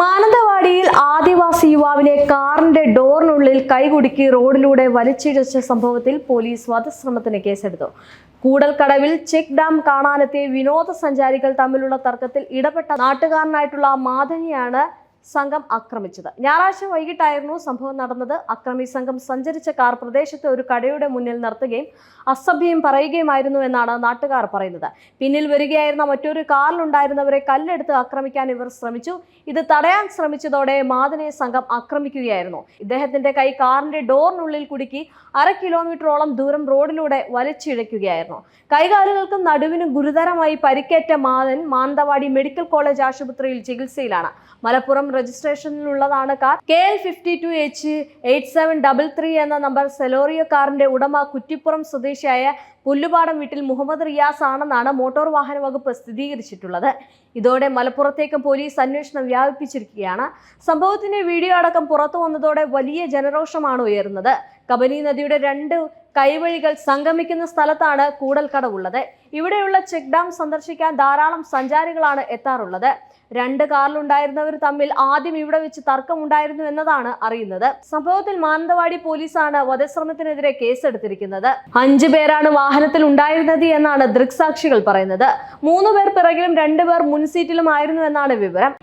മാനന്തവാടിയിൽ ആദിവാസി യുവാവിനെ കാറിന്റെ ഡോറിനുള്ളിൽ കൈകുടുക്കി റോഡിലൂടെ വലിച്ചിഴച്ച സംഭവത്തിൽ പോലീസ് വധശ്രമത്തിന് കേസെടുത്തു. കൂടൽക്കടവിൽ ചെക്ക് ഡാം കാണാനെത്തിയ വിനോദസഞ്ചാരികൾ തമ്മിലുള്ള തർക്കത്തിൽ ഇടപെട്ട നാട്ടുകാരനായിട്ടുള്ള മാധനിയാണ് സംഘം ആക്രമിച്ചത്. ഞായറാഴ്ച വൈകിട്ടായിരുന്നു സംഭവം നടന്നത്. അക്രമി സംഘം സഞ്ചരിച്ച കാർ പ്രദേശത്തെ ഒരു കടയുടെ മുന്നിൽ നിർത്തുകയും അസഭ്യം പറയുകയുമായിരുന്നു എന്നാണ് നാട്ടുകാർ പറയുന്നത്. പിന്നിൽ വരികയായിരുന്ന മറ്റൊരു കാറിലുണ്ടായിരുന്നവരെ കല്ലെടുത്ത് ആക്രമിക്കാൻ ഇവർ ശ്രമിച്ചു. ഇത് തടയാൻ ശ്രമിച്ചതോടെ മാതിനെ സംഘം ആക്രമിക്കുകയായിരുന്നു. ഇദ്ദേഹത്തിന്റെ കൈ കാറിന്റെ ഡോറിനുള്ളിൽ കുടുക്കി അര കിലോമീറ്ററോളം ദൂരം റോഡിലൂടെ വലിച്ചിഴയ്ക്കുകയായിരുന്നു കൈകാലുകൾക്കും നടുവിനും ഗുരുതരമായി പരിക്കേറ്റ മാതൻ മാനന്തവാടി മെഡിക്കൽ കോളേജ് ആശുപത്രിയിൽ ചികിത്സയിലാണ്. മലപ്പുറം രജിസ്ട്രേഷനിലുള്ളതാണ് car. K L fifty two H eight seven double three എന്ന നമ്പർ സെലോറിയോ കാറിന്റെ ഉടമ കുറ്റിപ്പുറം സ്വദേശിയായ പുല്ലുപാടം വീട്ടിൽ മുഹമ്മദ് റിയാസ് ആണെന്നാണ് മോട്ടോർ വാഹന വകുപ്പ് സ്ഥിരീകരിച്ചിട്ടുള്ളത്. ഇതോടെ മലപ്പുറത്തേക്കും പോലീസ് അന്വേഷണം വ്യാപിപ്പിച്ചിരിക്കുകയാണ്. സംഭവത്തിന്റെ വീഡിയോ അടക്കം പുറത്തു വന്നതോടെ വലിയ ജനരോഷമാണ് ഉയരുന്നത്. കബനി നദിയുടെ രണ്ട് കൈവഴികൾ സംഗമിക്കുന്ന സ്ഥലത്താണ് കൂടൽക്കടവുള്ളത്. ഇവിടെയുള്ള ചെക്ക് ഡാം സന്ദർശിക്കാൻ ധാരാളം സഞ്ചാരികളാണ് എത്താറുള്ളത്. രണ്ട് കാറിലുണ്ടായിരുന്നവർ തമ്മിൽ ആദ്യം ഇവിടെ വെച്ച് തർക്കമുണ്ടായിരുന്നു എന്നതാണ് അറിയുന്നത്. സംഭവത്തിൽ മാനന്തവാടി പോലീസാണ് വധശ്രമത്തിനെതിരെ കേസെടുത്തിരിക്കുന്നത്. അഞ്ചു പേരാണ് വാഹനത്തിൽ ഉണ്ടായിരുന്നത് എന്നാണ് ദൃക്സാക്ഷികൾ പറയുന്നത്. മൂന്ന് പേർ പിറകിലും രണ്ടുപേർ മുൻസീറ്റിലും ആയിരുന്നു എന്നാണ് വിവരം.